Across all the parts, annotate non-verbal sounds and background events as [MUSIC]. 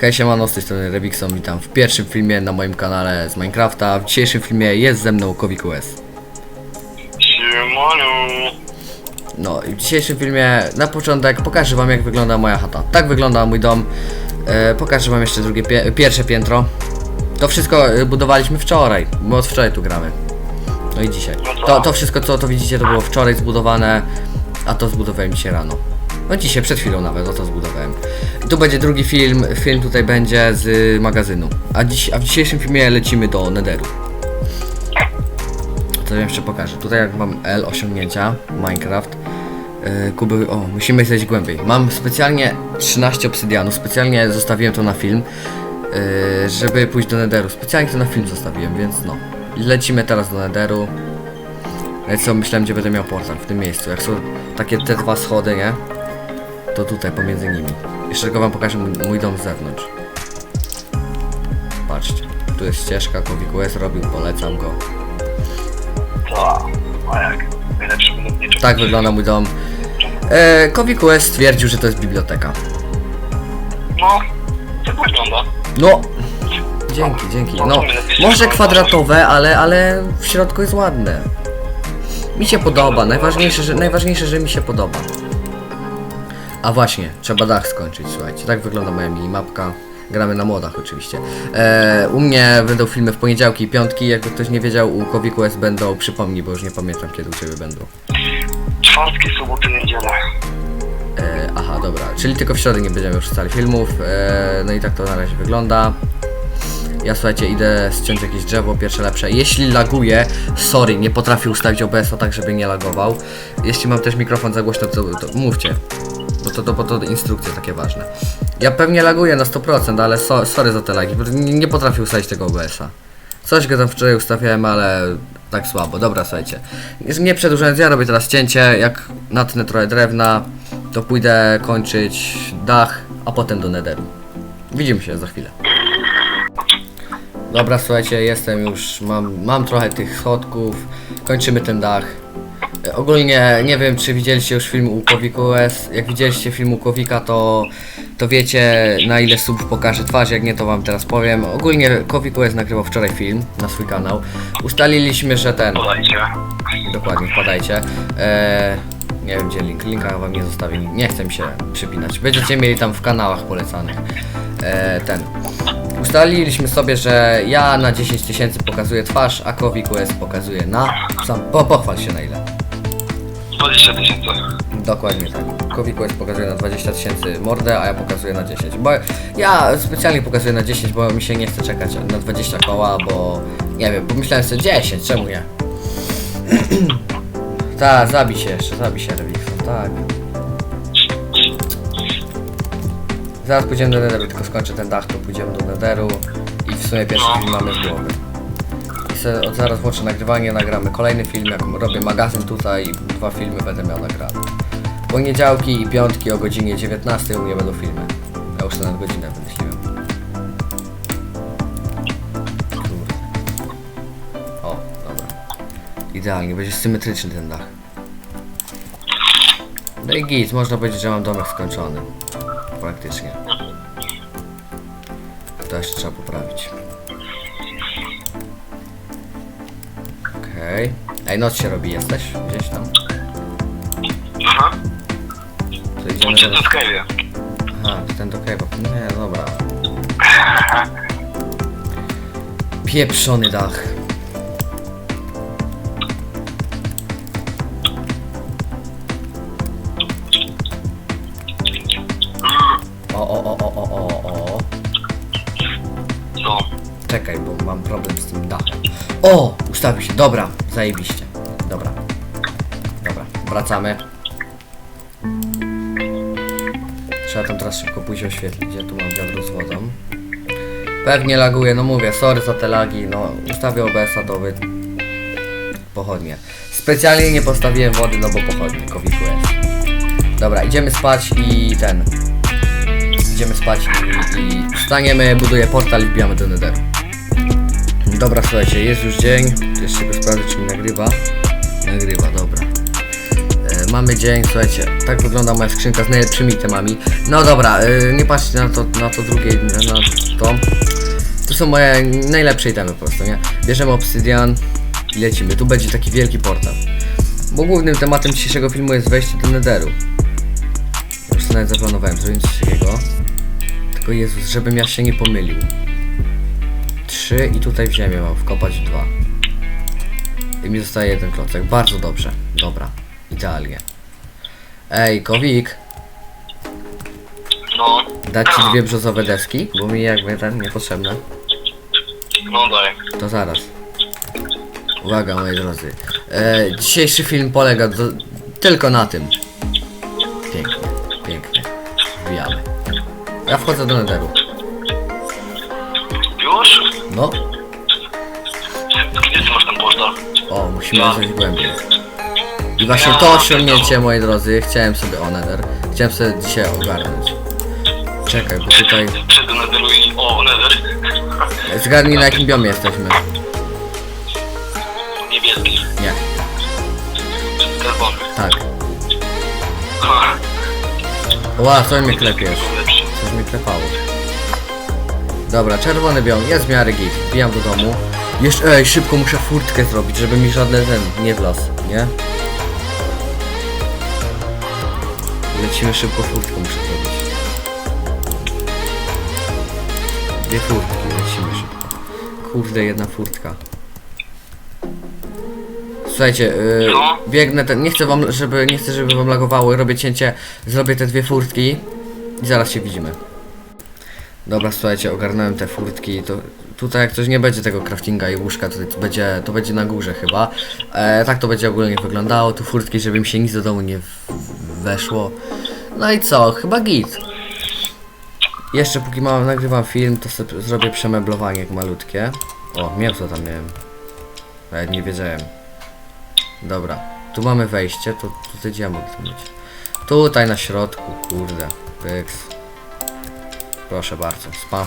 Hej siemano, z tej strony Revixon, witam w pierwszym filmie na moim kanale z Minecrafta. W dzisiejszym filmie jest ze mną Kowik US. Siemano. No i w dzisiejszym filmie na początek pokażę wam jak wygląda moja chata. Tak wygląda mój dom. E, pokażę wam jeszcze drugie, pie pierwsze piętro. To wszystko e, budowaliśmy wczoraj, bo od wczoraj tu gramy. No i dzisiaj. To, to wszystko co to widzicie to było wczoraj zbudowane, a to zbudowałem dzisiaj rano. No dzisiaj, przed chwilą nawet, no to zbudowałem. Tu będzie drugi film, film tutaj będzie z magazynu. A, dziś, a w dzisiejszym filmie lecimy do Netheru. To wam jeszcze pokażę. Tutaj jak mam L osiągnięcia, Minecraft. Yy, kuby, o, musimy zejść głębiej. Mam specjalnie 13 obsydianów, specjalnie zostawiłem to na film, yy, żeby pójść do Netheru. Specjalnie to na film zostawiłem, więc no. Lecimy teraz do Netheru. No co, myślałem, gdzie będę miał portal, w tym miejscu. Jak są takie te dwa schody, nie? To tutaj, pomiędzy nimi. Jeszcze tylko wam pokażę mój, mój dom z zewnątrz. Patrzcie, tu jest ścieżka, US robił, polecam go. To, a jak? Najlepszy budowniczy. Tak wygląda mój dom. E, US stwierdził, że to jest biblioteka. No, tak wygląda. No, dzięki, dzięki. No, może kwadratowe, ale, ale w środku jest ładne. Mi się podoba, najważniejsze, że, najważniejsze, że mi się podoba. A właśnie, trzeba dach skończyć, słuchajcie. Tak wygląda moja minimapka. Gramy na modach oczywiście. E, u mnie będą filmy w poniedziałki i piątki. Jakby ktoś nie wiedział, u Kowiku S będą, przypomnij, bo już nie pamiętam kiedy u Ciebie będą. Czwartki, soboty, niedzielę. E, aha, dobra, czyli tylko w środę nie będziemy już wrzucali filmów. E, no i tak to na razie wygląda. Ja słuchajcie, idę ściąć jakieś drzewo, pierwsze lepsze. Jeśli laguje, sorry, nie potrafię ustawić OBS-a tak, żeby nie lagował. Jeśli mam też mikrofon za głośno, to, to mówcie. Bo to, to, bo to instrukcje takie ważne. Ja pewnie laguję na 100%, ale so, sorry za te lagi, nie, nie potrafię ustawić tego OBS-a. Coś go tam wczoraj ustawiałem, ale tak słabo. Dobra, słuchajcie. Nie przedłużając, ja robię teraz cięcie. Jak natnę trochę drewna, to pójdę kończyć dach, a potem do netheru. Widzimy się za chwilę. Dobra, słuchajcie, jestem już, mam, mam trochę tych schodków, kończymy ten dach. Ogólnie nie wiem, czy widzieliście już film u Kowika US. Jak widzieliście film u Kowika, to, to wiecie na ile subów pokaże twarz, jak nie to wam teraz powiem. Ogólnie Kowik US nagrywał wczoraj film na swój kanał. Ustaliliśmy, że ten, Podajcie. dokładnie, wpadajcie. E, nie wiem gdzie link, linka wam nie zostawię, nie chcę mi się przypinać. Będziecie mieli tam w kanałach polecanych. E, ten. Ustaliliśmy sobie, że ja na 10 tysięcy pokazuję twarz, a Kowik US pokazuje na... Sam, po, pochwal się na ile. 20 tysięcy. Dokładnie tak. Kowik US pokazuje na 20 tysięcy mordę, a ja pokazuję na 10. Bo ja specjalnie pokazuję na 10, bo mi się nie chce czekać na 20 koła, bo nie wiem, pomyślałem sobie 10, czemu nie? [CLEARS THROAT] tak, zabij się jeszcze, zabij się Rewikson, tak. Zaraz pójdziemy do Netheru, tylko skończę ten dach, to pójdziemy do Netheru i w sumie pierwszy film mamy z głowy. Od zaraz włączę nagrywanie, nagramy kolejny film, jak robię magazyn tutaj dwa filmy będę miał nagrane. Poniedziałki i piątki o godzinie 19 u mnie będą filmy. Ja już na godzinę wymyśliłem. Kurde. O, dobra. Idealnie, będzie symetryczny ten dach. No i git, można powiedzieć, że mam domek skończony. Praktycznie. To jeszcze trzeba poprawić. Okej. Ej, noc się robi, jesteś? Gdzieś tam? Aha. To idziemy do... Kejwie. Aha, to ten do kebab. Nie, dobra. [LAUGHS] Pieprzony dach. O, o, o, o, o, o, o. Co? Czekaj, bo mam problem z tym dachem. O! Ustawił się. Dobra, zajebiście. Dobra. Dobra, wracamy. Trzeba tam teraz szybko pójść oświetlić. Ja tu mam wiadro z wodą. Pewnie laguje, no mówię, sorry za te lagi, no ustawię OBS-a to. Pochodnie. Specjalnie nie postawiłem wody, no bo pochodnie, kowiku jest. Dobra, idziemy spać i ten... Idziemy spać i, i wstaniemy, buduję portal i wbijamy do netheru. Dobra, słuchajcie, jest już dzień. Jeszcze go sprawdzę, czy mi nagrywa. Nagrywa, dobra. E, mamy dzień, słuchajcie, tak wygląda moja skrzynka z najlepszymi temami. No dobra, y, nie patrzcie na to, na to drugie, na to. To są moje najlepsze itemy po prostu, nie? Bierzemy obsydian i lecimy. Tu będzie taki wielki portal. Bo głównym tematem dzisiejszego filmu jest wejście do Netheru. Już sobie nawet zaplanowałem zrobić coś takiego. Tylko Jezus, żebym ja się nie pomylił. Trzy i tutaj w ziemię mam wkopać dwa. I mi zostaje jeden klocek. Bardzo dobrze. Dobra. Idealnie. Ej, Kowik, No, dać ci dwie brzozowe deski? Bo mi jakby ten niepotrzebne. no daj. To zaraz. Uwaga, moi drodzy. E, dzisiejszy film polega do, tylko na tym. Pięknie, pięknie. Wbijamy. Ja wchodzę do netheru. No, Gdzie ty masz ten portal? o, musimy zejść głębiej. I właśnie to osiągnięcie, moi drodzy, chciałem sobie o nether. Chciałem sobie dzisiaj ogarnąć. Czekaj, bo tutaj... Przed Netheru i... O, Nether. [LAUGHS] Zgadnij na jakim biomie jesteśmy. Niebieski. Nie, Czerwony. tak. Ła, co mnie klepiesz? Coś mnie klepało. Dobra, czerwony biom, jest w miarę git. Wbijam do domu. Jeszcze, ej, szybko muszę furtkę zrobić, żeby mi żadne ten nie wlazł, nie? Lecimy szybko, furtkę muszę zrobić. Dwie furtki, lecimy szybko. Kurde, jedna furtka. Słuchajcie, yy, biegnę ten, nie chcę wam, żeby, nie chcę, żeby wam lagowało, robię cięcie, zrobię te dwie furtki i zaraz się widzimy. Dobra, słuchajcie, ogarnąłem te furtki, to tutaj jak coś nie będzie tego craftinga i łóżka, to, będzie, to będzie na górze chyba. E, tak to będzie ogólnie wyglądało, tu furtki, żeby mi się nic do domu nie weszło. No i co, chyba git. Jeszcze póki mam, nagrywam film, to sobie zrobię przemeblowanie malutkie. O, mięso tam miałem. Nawet nie wiedziałem. Dobra, tu mamy wejście, to tutaj gdzie ja mogę to mieć? Tutaj na środku, kurde, pyks. Proszę bardzo, spam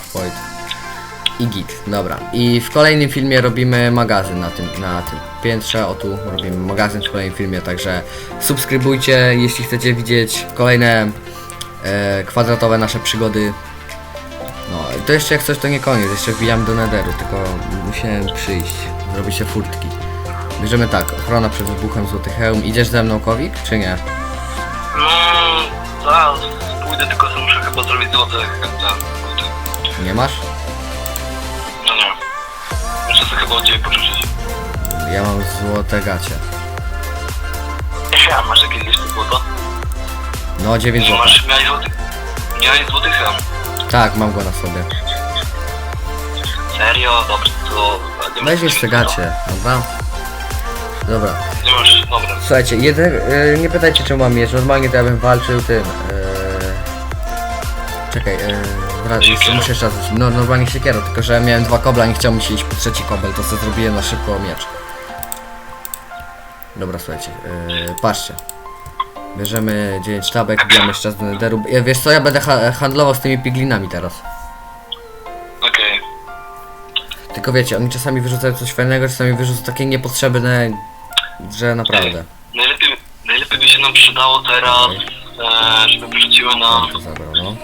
i git, dobra. I w kolejnym filmie robimy magazyn na tym, na tym piętrze, o tu robimy magazyn w kolejnym filmie, także subskrybujcie, jeśli chcecie widzieć kolejne e, kwadratowe nasze przygody. No, to jeszcze jak coś to nie koniec, jeszcze wbijamy do netheru, tylko musiałem przyjść, zrobić się furtki. Bierzemy tak, ochrona przed wybuchem złoty hełm. Idziesz ze mną, Kowik, czy nie? No, zaraz pójdę, tylko sobie muszę chyba zrobić złote chętne. Nie masz? No nie. Muszę sobie chyba od ciebie pożyczyć. Ja mam złote gacie. Ja, masz jakieś jeszcze złoto? No, 9 Nie masz, miałeś złoty... Miałeś złoty hełm. Tak, mam go na sobie. Serio? Dobra, to... nie Weź masz- jeszcze gacie, dobra? Dobra. Nie masz, dobra. Słuchajcie, jeden, e, nie pytajcie czemu mam miecz, normalnie to ja bym walczył tym. E, czekaj, wra- jeszcze muszę jeszcze raz wrócić. No normalnie siekierą, tylko że miałem dwa kobla, nie chciał mi się iść po trzeci kobel, to sobie zrobiłem na szybko miecz. Dobra, słuchajcie, e, patrzcie. Bierzemy 9 tabek, bijamy jeszcze raz do netheru. Ja, wiesz co, ja będę ha handlował z tymi piglinami teraz. Okej. Tylko wiecie, oni czasami wyrzucają coś fajnego, czasami wyrzucają takie niepotrzebne, że naprawdę. Najlepiej, najlepiej by się nam przydało teraz, e, żeby wrzuciły nam zabrał, no.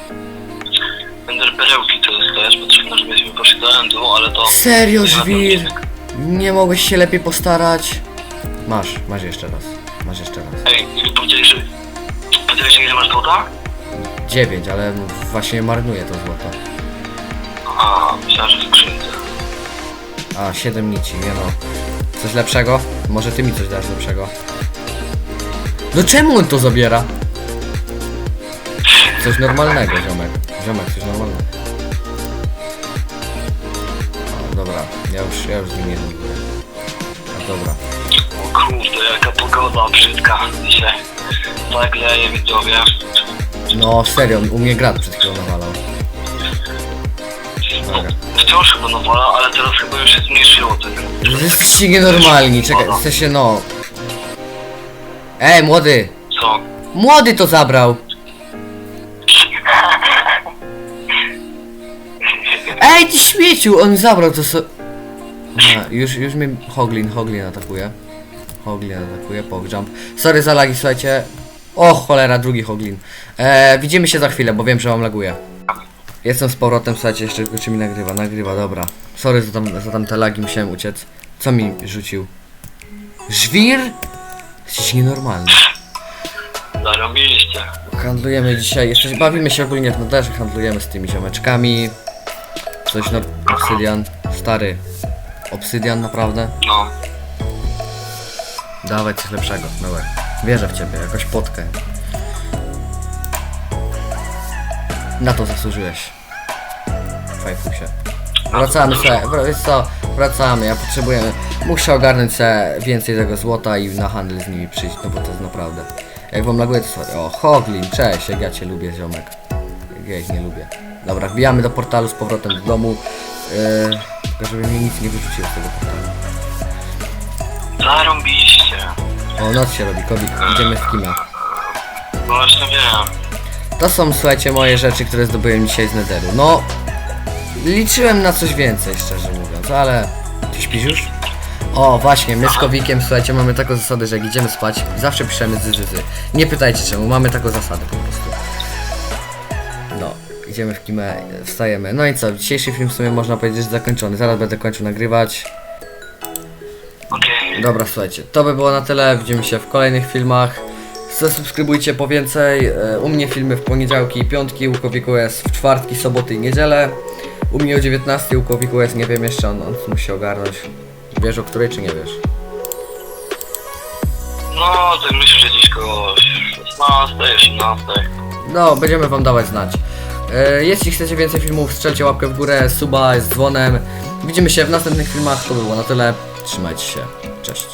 Ender perełki, to jest też potrzebne, żebyśmy poszli do Endu, ale to... Serio, nie żwir? Nie mogłeś się lepiej postarać? Masz, masz jeszcze raz. Masz jeszcze raz. Ej, ile powiedziałeś, że... Powiedziałeś, ile masz złota? 9, ale właśnie marnuję to złoto. A, myślałem, że w skrzynce. A, 7 nici, nie no. Coś lepszego? Może ty mi coś dasz lepszego? No czemu on to zabiera? Coś normalnego, ziomek. Ziomek, coś normalnego. O, dobra, ja już, ja już z nim nie lubię. A dobra. O kurde, jaka pogoda brzydka dzisiaj. Tak leje, widzowie. No serio, u mnie grad przed chwilą nawalał. Dobra. Wciąż chyba nawala, ale teraz chyba już się zmniejszyło tego. Jesteście nienormalni, czekaj, w sensie no... Ej, młody! Co? Młody to zabrał! Ej, ty śmieciu! On zabrał to so... Aha, już, już mnie Hoglin, Hoglin atakuje. Hoglin atakuje, pogrzamp. Sorry za lagi, słuchajcie. O cholera, drugi Hoglin. E, widzimy się za chwilę, bo wiem, że wam laguje. Jestem z powrotem, słuchajcie, jeszcze tylko czy mi nagrywa, nagrywa, dobra. Sorry za, tam, za tamte lagi, musiałem uciec. Co mi rzucił? Żwir? Jesteś nienormalny. Zarobiliście. Handlujemy dzisiaj, jeszcze bawimy się ogólnie w nadarze, handlujemy z tymi ziomeczkami. Coś no, obsydian, stary. Obsydian naprawdę? No. Dawaj coś lepszego, dawaj. Wierzę w ciebie, jakoś potkę. Na to zasłużyłeś. Fajfusie. Wracamy se, wiesz co, wracamy, ja potrzebuję, muszę ogarnąć se więcej tego złota i na handel z nimi przyjść, no bo to jest naprawdę. Jak wam laguje to sorry. O, Hoglin, cześć, jak ja cię lubię, ziomek. Jak ja ich nie lubię. Dobra, wbijamy do portalu z powrotem do domu. Yy, tylko żeby mnie nic nie wyrzuciło z tego portalu. Zarobiliście. O, noc się robi, Kobik, idziemy w kimę. No właśnie wiem. To są, słuchajcie, moje rzeczy, które zdobyłem dzisiaj z Netheru. No, liczyłem na coś więcej, szczerze mówiąc, ale... Ty śpisz już? O, właśnie, my z Kowikiem, słuchajcie, mamy taką zasadę, że jak idziemy spać, zawsze piszemy zy, zy, zy. Nie pytajcie czemu, mamy taką zasadę po prostu. Idziemy w kimę, wstajemy. No i co, dzisiejszy film w sumie można powiedzieć, zakończony. Zaraz będę kończył nagrywać. Dobra, słuchajcie, to by było na tyle. Widzimy się w kolejnych filmach. Zasubskrybujcie po więcej. E, U mnie filmy w poniedziałki i piątki, u Kowiku jest w czwartki, soboty i niedzielę. U mnie o 19, u Kowiku jest, nie wiem jeszcze, on, on musi się ogarnąć. Wiesz o której czy nie wiesz? No, tak myślę, że gdzieś koło 16, 18. No, będziemy wam dawać znać. E, Jeśli chcecie więcej filmów, strzelcie łapkę w górę, suba z dzwonem. Widzimy się w następnych filmach. To by było na tyle. Trzymajcie się. Cześć.